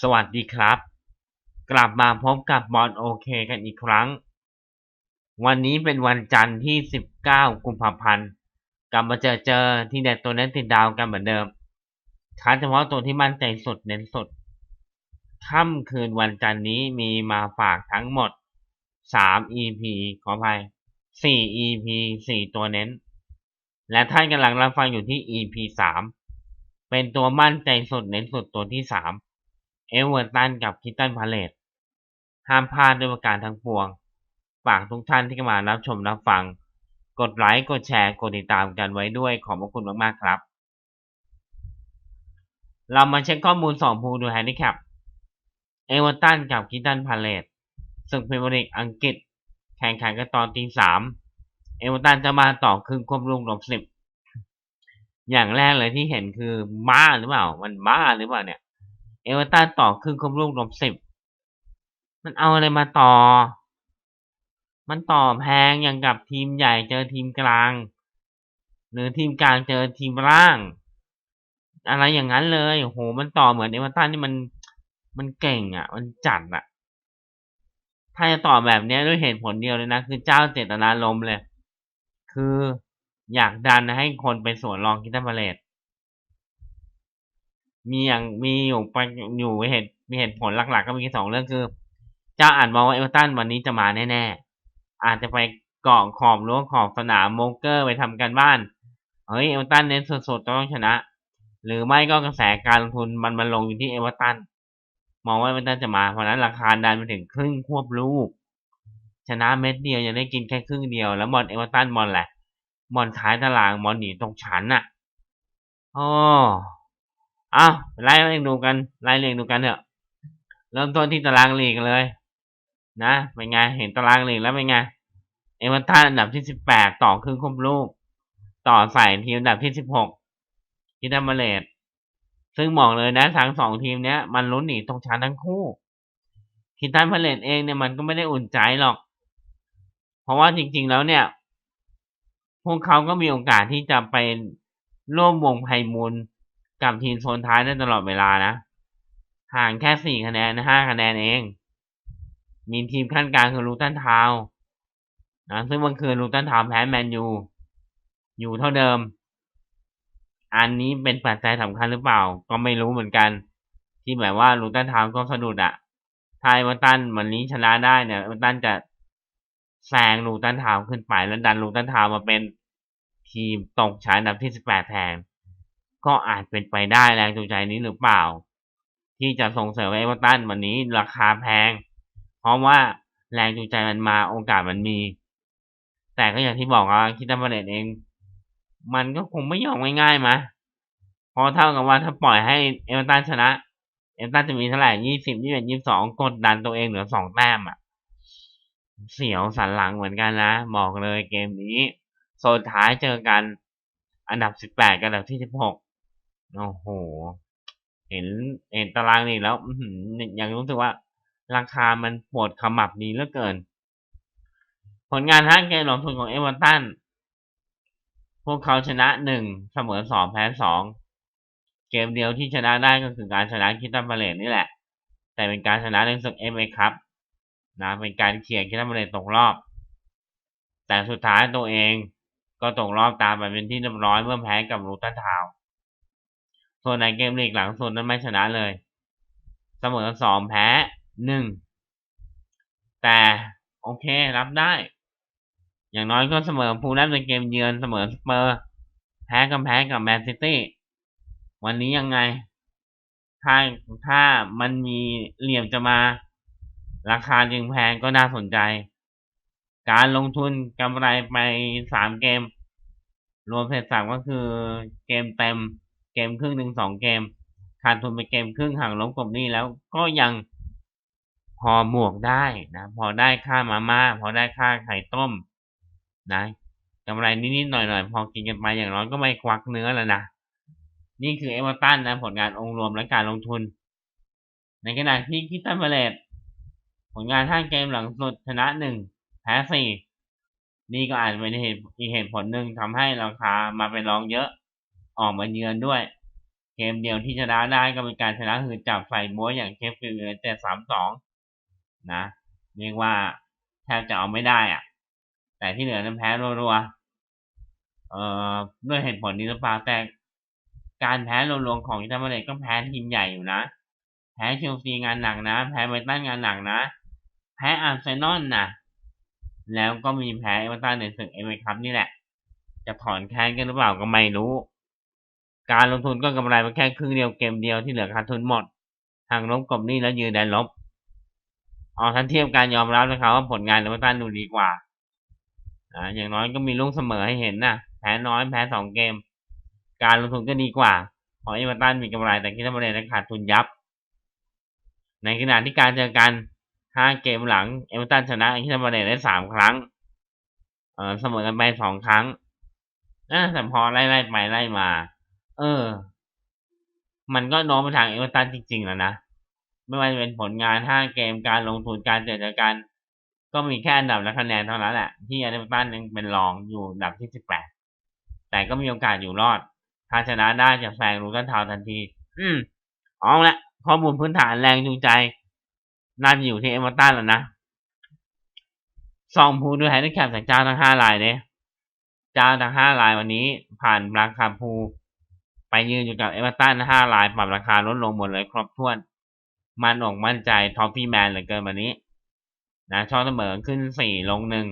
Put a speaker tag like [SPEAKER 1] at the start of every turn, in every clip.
[SPEAKER 1] สวัสดีครับ กลับมาพบกับบอลโอเคกันอีกครั้ง วันนี้เป็นวันจันทร์ที่ 19 กุมภาพันธ์ กลับมาเจอเจอที่เด็ดตัวเน้นติดดาวกันเหมือนเดิมคัดเฉพาะตัวที่มั่นใจสุดเน้นสุดค่ำคืนวันจันทร์นี้มีมาฝากทั้งหมด 3 EP ขออภัย 4 EP 4 ตัวเน้น และท่านกำลังรับฟังอยู่ที่ EP 3 เป็นตัวมั่นใจสุดเน้นสุดตัวที่ 3 เอเวอร์ตันกับคิตตันพาเลตห้ามพลาดด้วยประการทั้งปวง ฝากทุกท่านที่มารับชมรับฟัง กดไลค์ กดแชร์ กดติดตามกันไว้ด้วยขอบพระคุณมาก ๆ ครับ เรามาเช็คข้อมูล2ภูดูแฮนดิแคปเอเวอร์ตันกับคิตตันพาเลตศึกพรีเมียร์ลีกอังกฤษ แข่งขันกันตอนตีสามเอเวอร์ตันจะมาต่อครึ่งควบลูกลบสิบอย่างแรกเลยที่เห็นคือบ้าหรือเปล่า มันบ้าหรือเปล่าเนี่ย เอเวอร์ตันต่อครึ่งควบลูกลบสิบมันเอาอะไรมาต่อ มันต่อแพงอย่างกับทีมใหญ่เจอทีมกลาง หรือทีมกลางเจอทีมล่าง อะไรอย่างนั้นเลยโหมันต่อเหมือนเอเวอร์ตันที่มันมันเก่งอะ มันจัดอะ ถ้าจะต่อแบบนี้ด้วยเหตุผลเดียวเลยนะ คือเจ้าเจตนาลมณ์เลย คืออยากดันให้คนไปสวนรองคิตตันพาเลต มีอย่างมีอยู่ไปอยู่เหตุมีเหตุผลหลัก ๆ ก็มีสองเรื่องคือ เจ้าอ่านมองว่าเอเวอร์ตันวันนี้จะมาแน่ๆ อาจจะไปเกาะขอบรั้วขอบสนามโมเกอร์ไปทำกันบ้าน เฮ้ยเอเวอร์ตันเน้นสดๆต้องชนะ หรือไม่ก็กระแสการลงทุนมันมาลงอยู่ที่เอเวอร์ตันมองว่าเอเวอร์ตันจะมาเพราะนั้นราคาดันไปถึงครึ่งควบลูก ชนะเม็ดเดียวยังได้กินแค่ครึ่งเดียวแล้วมอนเอเวอร์ตันมอนแหละมอนท้ายตารางมอนหนีตกชั้นอะอ๋อ อ้าวไล่เรียงดูกันไล่เรียงดูกันเถอะ เริ่มต้นที่ตารางลีกเลย นะเป็นไงเห็นตารางลีกแล้วเป็นไงเอเวอร์ตันอันดับที่สิบแปดต่อครึ่งควบลูก ต่อใส่ทีมอันดับที่สิบหกที่ดัมเบเลตซึ่งบอกเลยนะทั้งสองทีมเนี้ย มันลุ้นหนีตกชั้นทั้งคู่คิตันพาเลตเองเนี่ยมันก็ไม่ได้อุ่นใจหรอก เพราะว่าจริง ๆ แล้วเนี่ย พวกเขาก็มีโอกาสที่จะไปร่วมวงไพมูล กับทีมโซนท้ายได้ตลอดเวลานะ ห่างแค่สี่คะแนนห้าคะแนนเอง มีทีมขั้นกลางคือลูตันทาวนะซึ่งเมื่อคืนลูตันทาวแพ้แมนยูอยู่เท่าเดิม อันนี้เป็นปัจจัยสำคัญหรือเปล่า ก็ไม่รู้เหมือนกัน ที่แบบว่าลูตันทาวก็สะดุดอะถ้าเอเวอร์ตันวันนี้ชนะได้เนี่ยเอเวอร์ตันจะแซงลูตันทาวขึ้นไปแล้วดันลูตันทาวมาเป็นทีมตกชั้นอันดับที่สิบแปดแทน ก็อาจเป็นไปได้แรงจูงใจนี้หรือเปล่า ที่จะส่งเสริมเอเวอร์ตันวันนี้ราคาแพง เพราะว่าแรงจูงใจมันมาโอกาสมันมี แต่ก็อย่างที่บอกว่าคิดตันบเลตเอง มันก็คงไม่ยอมง่ายๆมาเพราะเท่ากับว่าถ้าปล่อยให้เอเวอร์ตันชนะ เอเวอร์ตันจะมีเท่าไหร่ยี่สิบยี่สิบเอ็ดยี่สิบสองกดดันตัวเองเหลือสองแต้มอะ เสียวสันหลังเหมือนกันนะ บอกเลยเกมนี้โซนท้ายเจอกันอันดับสิบแปดกับอันดับที่สิบหก โอ้โห เห็นเห็นตารางนี่แล้วยังรู้สึกว่า ราคามันปวดขมับดีเหลือเกิน ผลงานห้าเกมหลงทุนของเอเวอร์ตันพวกเขาชนะหนึ่งเสมอสองแพ้สองเกมเดียวที่ชนะได้ก็คือการชนะคิตตันบาเลตนี่แหละ แต่เป็นการชนะในศึกเอฟเอครับนะเป็นการเขี่ยคิตตันบาเลตตกรอบ แต่สุดท้ายตัวเองก็ตกรอบตามไปเป็นที่เรียบร้อยเมื่อแพ้กับลูตันทาว ส่วนในเกมลีกหลังสุดนั้นไม่ชนะเลย เสมอสองแพ้หนึ่งแต่โอเครับได้ อย่างน้อยก็เสมอพูลแลมในเกมเยือนเสมอสเปอร์แพ้กับแพ้กับแมนซิตี้วันนี้ยังไง ถ้าถ้ามันมีเหลี่ยมจะมา ราคาจึงแพงก็น่าสนใจ การลงทุนกำไรไปสามเกม รวมเสร็จสามก็คือเกมเต็ม เกมครึ่งหนึ่งสองเกม ขาดทุนไปเกมครึ่งห่างลบกบนี้แล้วก็ยังพอหมวกได้นะ พอได้ค่ามาม่า พอได้ค่าไข่ต้ม นะกำไรนิดๆหน่อยๆ พอกินกันไปอย่างน้อยก็ไม่ควักเนื้อแล้วนะ นี่คือเอเวอร์ตันนะ ผลงานองค์รวมและการลงทุน ในขณะที่คิตตันเบเลตผลงานห้าเกมหลังสุดชนะหนึ่งแพ้สี่นี่ก็อาจเป็นเหตุอีกเหตุผลหนึ่งทำให้ราคามาเป็นรองเยอะ ออกมาเยือนด้วย เกมเดียวที่ชนะได้ก็เป็นการชนะคือจับใส่ม้วยอย่างเชฟฟิลด์ยูไนเต็ดสามสองนะเรียกว่าแทบจะเอาไม่ได้อะแต่ที่เหลือนั้นแพ้รัวๆเอ่อด้วยเหตุผลนี้หรือเปล่าแต่การแพ้รัวๆของอิตาลีก็แพ้ทีมใหญ่อยู่นะ แพ้เชลซีงานหนักนะ แพ้ไบรตันงานหนักนะ แพ้อาร์เซนอลนะแล้วก็มีแพ้เอเวอร์ตันในศึกเอเมคัพนี่แหละ จะถอนแค้นกันหรือเปล่าก็ไม่รู้ การลงทุนก็กำไรมาแค่ครึ่งเดียวเกมเดียวที่เหลือขาดทุนหมด ทางลบกบหนี้แล้วยืนแดนลบเอาทันเทียบการยอมรับนะครับว่าผลงานเอเวอร์ตันดูดีกว่าอ่าอย่างน้อยก็มีลูกเสมอให้เห็นนะแพ้น้อยแพ้สองเกม การลงทุนก็ดีกว่าเพราะเอเวอร์ตันมีกำไรแต่คิดว่าบริษัทขาดทุนยับ ในขณะที่การเจอกันห้าเกมหลังเอเวอร์ตันชนะคิดว่าบริษัทได้สามครั้งเออเสมอกันไปสองครั้งนะแต่พอไล่ไล่ไปไล่มา เออ มันก็โน้มไปทางเอเวอร์ตันจริงๆแล้วนะ ไม่ว่าจะเป็นผลงานห้าเกมการลงทุนการเจอกันก็มีแค่อันดับและคะแนนเท่านั้นแหละ ที่เอเวอร์ตันยังเป็นรองอยู่อันดับที่สิบแปดแต่ก็มีโอกาสอยู่รอด ถ้าชนะได้จะแซงลูกันทาวทันที อืมเอาละข้อมูลพื้นฐานแรงจูงใจน่าจะอยู่ที่เอเวอร์ตันแล้วนะซองพูด้วยแฮนด์แคปจากเจ้าทั้งห้ารายเนี่ยเจ้าทั้งห้ารายวันนี้ผ่านราคาพู ไปยืนอยู่กับเอเวอร์ตันห้ารายปรับราคาลดลงหมดเลยครบถ้วน มันอกมั่นใจท็อปฟี่แมนเหลือเกินวันนี้นะช่องเสมอขึ้นสี่ลงหนึ่ง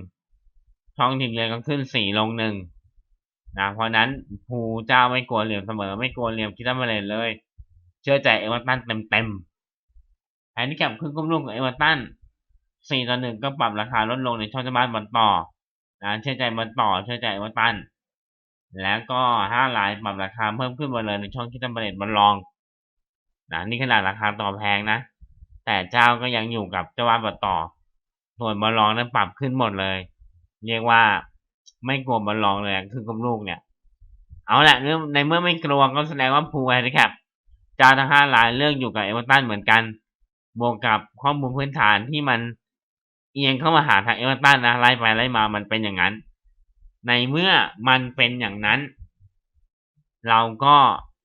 [SPEAKER 1] ช่องทีมเยือนก็ขึ้นสี่ลงหนึ่งนะเพราะนั้นภูเจ้าไม่กลัวเหลี่ยมเสมอ ไม่กลัวเหลี่ยมคิดว่าเลยเลย เชื่อใจเอเวอร์ตันเต็มเต็มแฮนดิแคปครึ่งก้มลูกของเอเวอร์ตันสี่ต่อหนึ่งก็ปรับราคาลดลงในช่องจะบ้านบอลต่อนะเชื่อใจบอลต่อเชื่อใจเอเวอร์ตัน แล้วก็ห้าลายปรับราคาเพิ่มขึ้นมาเลยในช่องคิดว่าเลยบอลลองนะนี่ขนาดราคาต่อแพงนะ แต่เจ้าก็ยังอยู่กับเจ้าบ้าบต่อส่วนบอลลองนั้นปรับขึ้นหมดเลย เรียกว่าไม่กลัวบอลลองเลยคือกำลูกเนี่ย เอาละในเมื่อไม่กลัวก็แสดงว่าภูไฮนะครับเจ้าทั้งห้ารายเลือกอยู่กับเอเวอร์ตันเหมือนกันบวกกับข้อมูลพื้นฐานที่มันเอียงเข้ามาหาทางเอเวอร์ตันนะไล่ไปไล่มามันเป็นอย่างนั้น ในเมื่อมันเป็นอย่างนั้น เราก็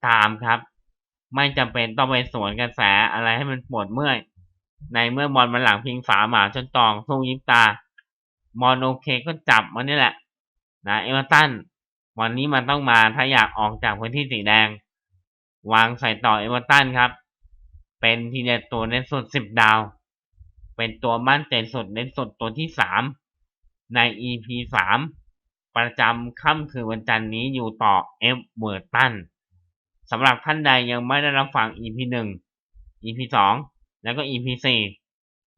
[SPEAKER 1] ตามครับ ไม่จำเป็นต้องไปสวนกระแสอะไรให้มันปวดเมื่อย ในเมื่อบอลมันหลังพิงฝาหมาจนตองสู้ยิบตามอนโอเคก็จับมันนี่แหละ นะเอเวอร์ตันวันนี้มันต้องมาถ้าอยากออกจากพื้นที่สีแดง วางใส่ต่อเอเวอร์ตันครับ เป็นทีเด็ดตัวเน้นสุดสิบดาว เป็นตัวมั่นใจสุดเน้นสุดตัวที่สามใน EP สาม ประจำค่ำคืนวันจันทร์นี้อยู่ต่อเอฟเวอร์ตันสำหรับท่านใดยังไม่ได้รับฟัง EP หนึ่ง EP สองแล้วก็ EP สี่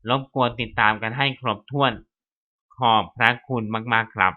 [SPEAKER 1] รบกวนติดตามกันให้ครบถ้วน ขอบพระคุณมาก ๆ ครับ